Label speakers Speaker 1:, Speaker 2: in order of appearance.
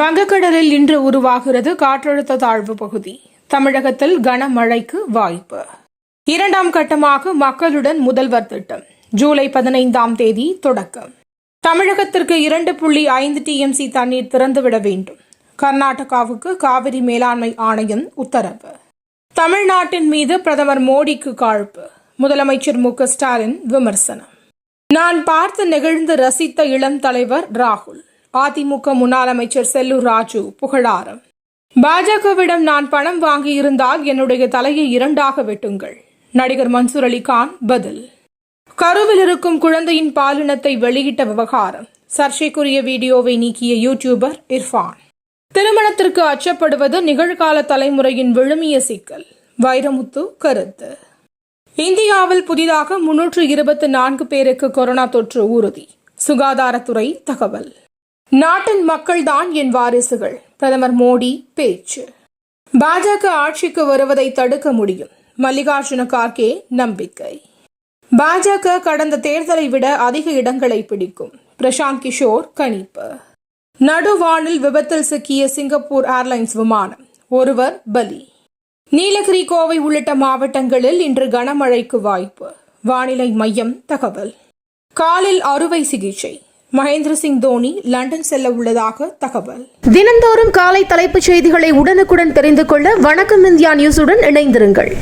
Speaker 1: வங்கக்கடலில் இன்று உருவாகிறது காற்றழுத்த தாழ்வு பகுதி. தமிழகத்தில் கனமழைக்கு வாய்ப்பு. இரண்டாம் கட்டமாக மக்களுடன் முதல்வர் திட்டம். ஜூலை பதினைந்தாம் தேதி தொடக்கம். தமிழகத்திற்கு இரண்டு புள்ளி ஐந்து டிஎம்சி தண்ணீர் திறந்துவிட வேண்டும். கர்நாடகாவுக்கு காவிரி மேலாண்மை ஆணையம் உத்தரவு. தமிழ்நாட்டின் மீது பிரதமர் மோடிக்கு காழ்ப்பு. முதலமைச்சர் மு ஸ்டாலின் விமர்சனம். நான் பார்த்து நெகிழ்ந்து ரசித்த இளம் தலைவர் ராகுல். அதிமுக முன்னாள் அமைச்சர் செல்லூர் ராஜு புகழாரம். பாஜகவிடம் நான் பணம் வாங்கியிருந்தால் என்னுடைய தலையை இரண்டாக வெட்டுங்கள். நடிகர் மன்சூர் அலிகான் பதில். கருவில் இருக்கும் குழந்தையின் பாலினத்தை வெளியிட்ட விவகாரம். சர்ச்சைக்குரிய வீடியோவை நீக்கிய யூடியூபர் இர்ஃபான். திருமணத்திற்கு அச்சப்படுவது நிகழ்கால தலைமுறையின் விழுமிய சிக்கல். வைரமுத்து கருத்து. இந்தியாவில் புதிதாக முன்னூற்று இருபத்தி நான்கு பேருக்கு கொரோனா தொற்று உறுதி. சுகாதாரத்துறை தகவல். நாட்டின் மக்கள்தான் என் வாரிசுகள். பிரதமர் மோடி பேச்சு. பாஜக ஆட்சிக்கு வருவதை தடுக்க முடியும். மல்லிகார்ஜுன கார்கே நம்பிக்கை. பாஜக கடந்த தேர்தலை விட அதிக இடங்களை பிடிக்கும். பிரசாந்த் கிஷோர் கணிப்பு. நடுவானில் விபத்தில் சிக்கிய சிங்கப்பூர் ஏர்லைன்ஸ் விமானம். ஒருவர் பலி. நீலகிரி கோவை உள்ளிட்ட மாவட்டங்களில் இன்று கனமழைக்கு வாய்ப்பு. வானிலை மையம் தகவல். காலில் அறுவை சிகிச்சை. மகேந்திர சிங் தோனி லண்டன் செல்ல உள்ளதாக தகவல்.
Speaker 2: தினந்தோறும் காலை தலைப்புச் செய்திகளை உடனுக்குடன் தெரிந்து கொள்ள வணக்கம் இந்தியா நியூஸுடன் இணைந்திருங்கள்.